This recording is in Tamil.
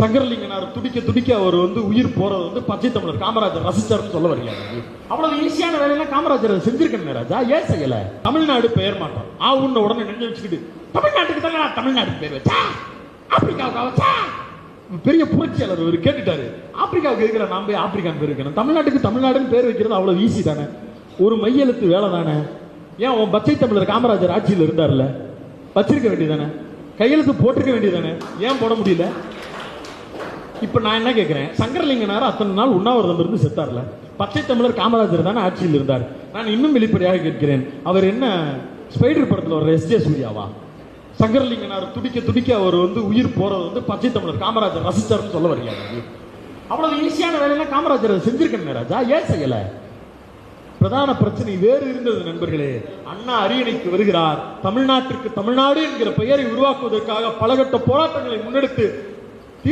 சங்கரலிங்கனார் துடிக்க துடிக்க அவர் வந்து உயிர் போறது வந்து பச்சை தமிழர் காமராஜர் ரசிச்சார்னு சொல்ல வரீங்க அவ்வளவு ஈஸியான வேலையெல்லாம் காமராஜர் செஞ்சிருக்கேன் ராஜா ஏன் செய்யல? தமிழ்நாடு பெயர் மாற்றம். ஆ உன்ன உடனே நெஞ்சு வச்சுக்கிட்டு தமிழ்நாட்டுக்கு தானே நான் தமிழ்நாடு பேர் வச்சா? ஆப்பிரிக்காவுக்கு வச்சா பெரிய புரட்சியாளர் அவர் கேட்டுட்டாரு. ஆப்பிரிக்காவுக்கு இருக்கிற நாம் போய் ஆப்பிரிக்கான் பேர் வைக்கணும்? தமிழ்நாட்டுக்கு தமிழ்நாடுன்னு பேர் வைக்கிறது அவ்வளவு ஈஸி தானே. ஒரு மையெழுத்து வேலை தானே. ஏன் உன் பச்சை தமிழர் காமராஜர் ஆட்சியில் இருந்தார்ல? வச்சிருக்க வேண்டியதானே கையெழுத்து போட்டிருக்க வேண்டியதானே ஏன் போட முடியல? இப்ப நான் என்ன கேட்கிறேன் சங்கரலிங்கனார் அத்தனை நாள் உண்ணாவிரதம் இருந்து செத்தார்ல. பச்சை தமிழர் காமராஜர் தானே ஆட்சியில் இருந்தார். நான் இன்னும் வெளிப்படையாக கேட்கிறேன். அவர் என்ன ஸ்பைடர் படத்தில் வர்ற எஸ் ஜே சூர்யாவா? சங்கரலிங்கனார் துடிக்க துடிக்க அவர் வந்து உயிர் போறது வந்து பச்சை தமிழர் காமராஜர் ரசித்தார்னு சொல்ல வரீங்க அவ்வளவு ஈஸியான வேலையெல்லாம் காமராஜர் செஞ்சிருக்கேன் ராஜா. ஏன் செய்யல? பிரதான பிரச்சனை வேறு இருந்தது நண்பர்களே. அண்ணா அரியணைக்கு வருகிறார். தமிழ்நாட்டிற்கு தமிழ்நாடு என்கிற பெயரை உருவாக்குவதற்காக பலகட்ட போராட்டங்களை முன்னெடுத்து